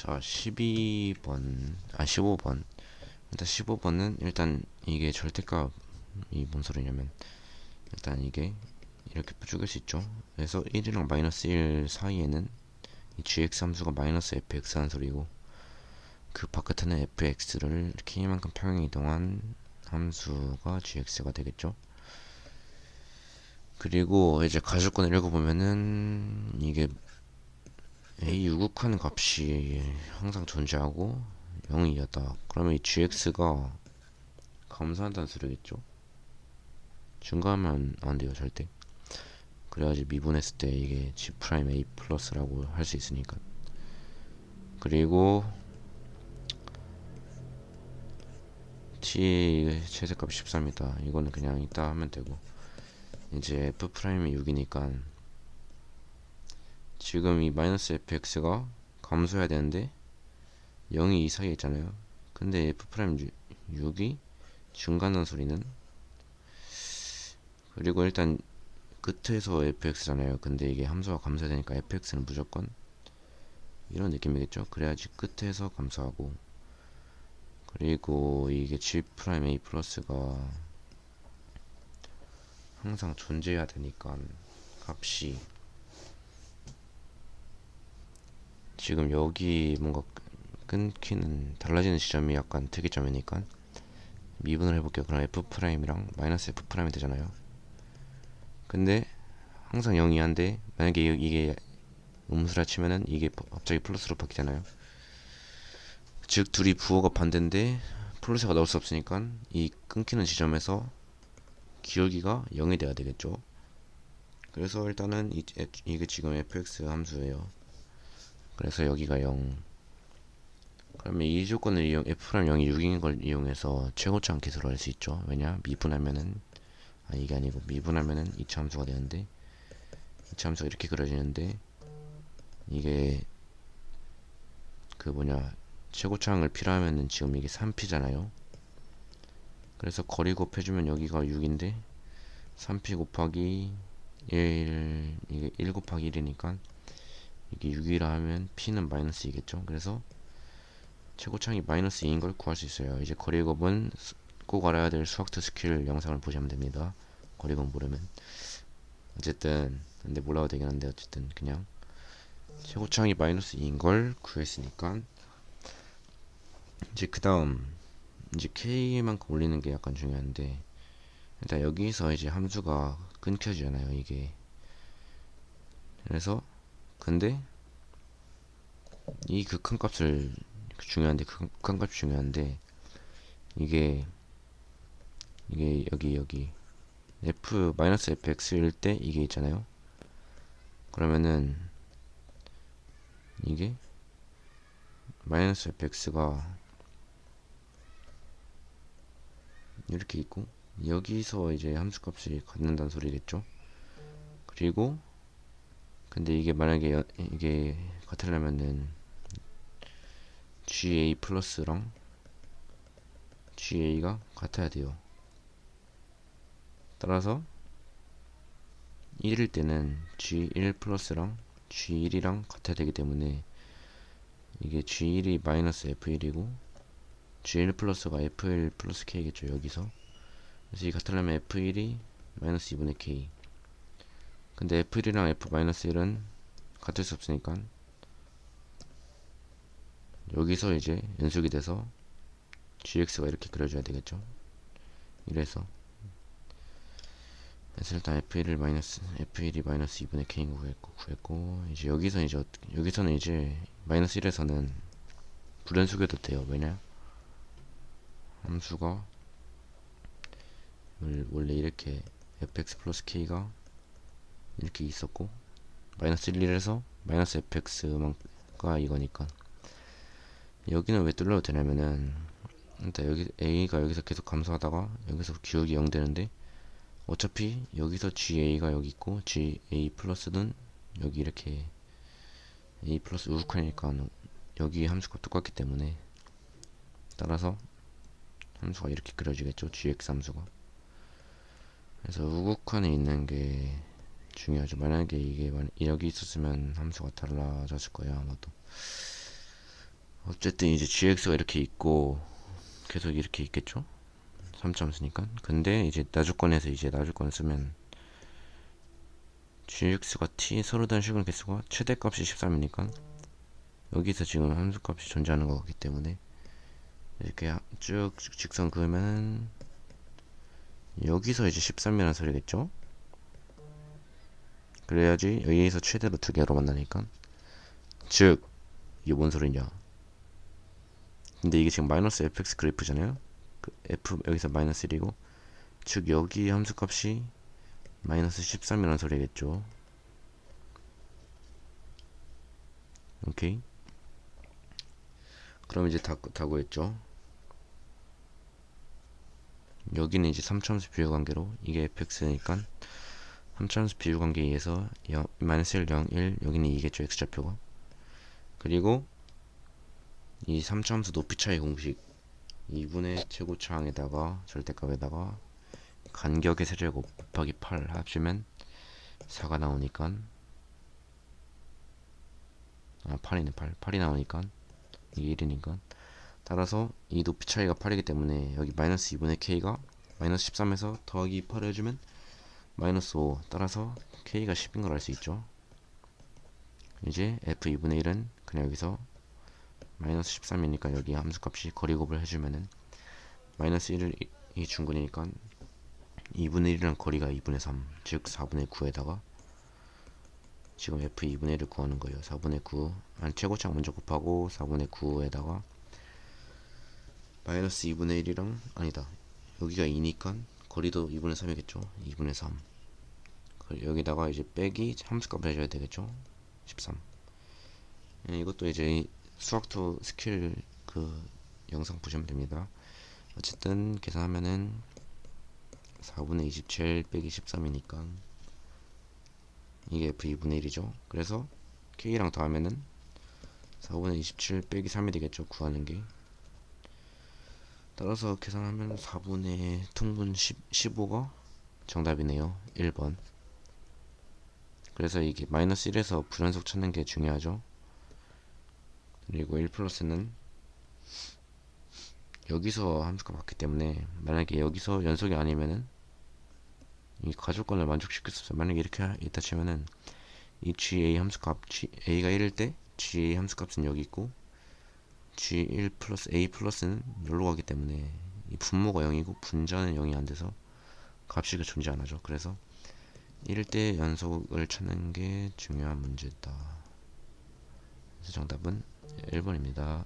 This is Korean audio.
자 12번. 아 15번. 일단 15번은 일단 이게 절대값이 뭔 소리냐면 일단 이게 이렇게 적을 수 있죠. 그래서 1이랑 마이너스 1 사이에는 이 gx 함수가 마이너스 fx 하는 소리고 그 바깥에는 fx를 k만큼 평행 이동한 함수가 gx가 되겠죠. 그리고 이제 가설권을 읽어보면은 이게 a 유국한 값이 항상 존재하고 0이었다. 그러면 이 gx가 감소한다는 소리겠죠? 증가하면 안 돼요, 절대. 그래야지 미분했을 때 이게 g 프라임 a 플러스라고 할 수 있으니까. 그리고 t 최대값 14입니다. 이거는 그냥 이따 하면 되고. 이제 f 프라임이 6이니까 지금 이 마이너스 fx가 감소해야 되는데 0이 이 사이에 있잖아요. 근데 f 프라임 6이 증가하는 소리는 그리고 일단 끝에서 fx잖아요. 근데 이게 함수가 감소해야 되니까 fx는 무조건 이런 느낌이겠죠. 그래야지 끝에서 감소하고 그리고 이게 g 프라임 a 플러스가 항상 존재해야 되니까 값이 지금 여기 뭔가 끊기는 달라지는 지점이 약간 특이점이니까 미분을 해볼게요. 그럼 f 프라임이랑 마이너스 f 프라임이 되잖아요. 근데 항상 0이 한데 만약에 이게 음수라 치면은 이게 갑자기 플러스로 바뀌잖아요. 즉 둘이 부호가 반대인데 플러스가 나올 수 없으니까 이 끊기는 지점에서 기울기가 0이 돼야 되겠죠. 그래서 일단은 이, 이게 지금 fx 함수예요. 그래서 여기가 0 그러면 이 조건을 이용 f랑 0이 6인 걸 이용해서 최고차 함수로 할 수 있죠. 왜냐? 미분하면은 아 이게 아니고 미분하면은 2차 함수가 되는데 2차 함수가 이렇게 그려지는데 이게 그 뭐냐 최고차항을 필요하면은 지금 이게 3p잖아요. 그래서 거리 곱해주면 여기가 6인데 3p 곱하기 1 이게 1 곱하기 1이니까 이게 6이라 하면 p는 마이너스 2겠죠? 그래서 최고차항이 마이너스 2인 걸 구할 수 있어요. 이제 거리곱은 꼭 알아야 될 수학트 스킬 영상을 보시면 됩니다. 거리곱 모르면. 어쨌든 근데 몰라도 되긴 한데 어쨌든 그냥 최고차항이 마이너스 2인 걸 구했으니까. 이제 그 다음 이제 k만큼 올리는 게 약간 중요한데 일단 여기서 이제 함수가 끊겨지잖아요 이게. 그래서 근데 이 극한값을 중요한데 극한값이 중요한데 이게 이게 여기 여기 f 마이너스 fx일 때 이게 있잖아요. 그러면은 이게 마이너스 fx가 이렇게 있고 여기서 이제 함수값이 갖는다는 소리겠죠? 그리고 근데 이게 만약에 여, 이게 같으려면은 GA 플러스랑 GA가 같아야 돼요. 따라서 1일 때는 G1 플러스랑 G1이랑 같아야 되기 때문에 이게 G1이 마이너스 F1이고 G1 플러스가 F1 플러스 K겠죠 여기서 그래서 이 같으려면 F1이 마이너스 2분의 K 근데 F1이랑 F-1은 같을 수 없으니까 여기서 이제 연속이 돼서 gx가 이렇게 그려줘야 되겠죠? 이래서 그래서 일단 f1을 마이너스 f1이 마이너스 2분의 k인 거 구했고 구했고 이제 여기서 이제 여기서는 이제 마이너스 1에서는 불연속해도 돼요. 왜냐? 함수가 원래 이렇게 fx 플러스 k가 이렇게 있었고 마이너스 1, 1에서 마이너스 fx가 이거니까. 여기는 왜 뚫려도 되냐면은 일단 여기 a가 여기서 계속 감소하다가 여기서 기울기 0 되는데 어차피 여기서 ga가 여기 있고 ga 플러스는 여기 이렇게 a 플러스 우극하니까 여기 함수가 똑같기 때문에 따라서 함수가 이렇게 그려지겠죠 gx 함수가. 그래서 우극한에 있는 게 중요하죠. 만약에 이게 여기 있었으면 함수가 달라졌을 거예요. 아마도. 어쨌든 이제 gx가 이렇게 있고 계속 이렇게 있겠죠 3참수니까 근데 이제 나주권에서 이제 나주권을 쓰면 gx가 t 서로 시그널 개수가 최대값이 13이니까 여기서 지금 함수값이 존재하는 거기 때문에 이렇게 하- 쭉 직선 그으면은 여기서 이제 13이라는 소리겠죠 그래야지 여기에서 최대로 두 개로 만나니까. 즉 이게 뭔 소리냐. 근데 이게 지금 마이너스 fx 그래프잖아요. 그 f 여기서 마이너스 1이고 즉 여기 함수값이 마이너스 13이라는 소리겠죠. 오케이. 그럼 이제 다, 다 구했죠. 여기는 이제 3차함수 비율관계로 이게 fx니까 3차함수 비율관계에 의해서 0, 마이너스 1, 0, 1 여기는 2겠죠 x좌표가 그리고 이 3차함수 높이 차이 공식 2분의 최고차항에다가 절대값에다가 간격의 세제곱 곱하기 8 합치면 4가 나오니까 아 8이네 8 8이 나오니까 이게 1이니까. 따라서 이 높이 차이가 8이기 때문에 여기 마이너스 2분의 k가 마이너스 13에서 더하기 8을 해주면 마이너스 5 따라서 k가 10인 걸 알 수 있죠 이제 f 2분의 1은 그냥 여기서 마이너스 13이니까 여기 함수값이 거리곱을 해주면은 마이너스 1이 이 중근이니까 2분의 1이랑 거리가 2분의 3, 즉 4분의 9에다가 지금 f 2분의 1을 구하는 거예요. 4분의 9, 아니 최고차항 먼저 곱하고 4분의 9에다가 마이너스 2분의 1이랑 아니다. 여기가 2니까 거리도 2분의 3이겠죠. 2분의 3. 그리고 여기다가 이제 빼기 함수값 해줘야 되겠죠. 13. 예, 이것도 이제 수학투 스킬 그 영상 보시면 됩니다. 어쨌든 계산하면은 4분의 27 빼기 13이니까 이게 F2분의 1이죠. 그래서 K랑 더하면은 4분의 27 빼기 3이 되겠죠. 구하는 게. 따라서 계산하면 4분의 퉁분 10, 15가 정답이네요. 1번. 그래서 이게 마이너스 1에서 불연속 찾는 게 중요하죠. 그리고 1 플러스는 여기서 함수가 맞기 때문에 만약에 여기서 연속이 아니면은 이 가족권을 만족시킬 수 없어요. 만약에 이렇게 있다 치면은 이 GA 함수값 G, A가 1일 때 GA 함수값은 여기 있고 G1 플러스 A 플러스는 여기로 가기 때문에 이 분모가 0이고 분자는 0이 안 돼서 값이 존재 안 하죠. 그래서 1일 때 연속을 찾는 게 중요한 문제다. 그래서 정답은 1번입니다.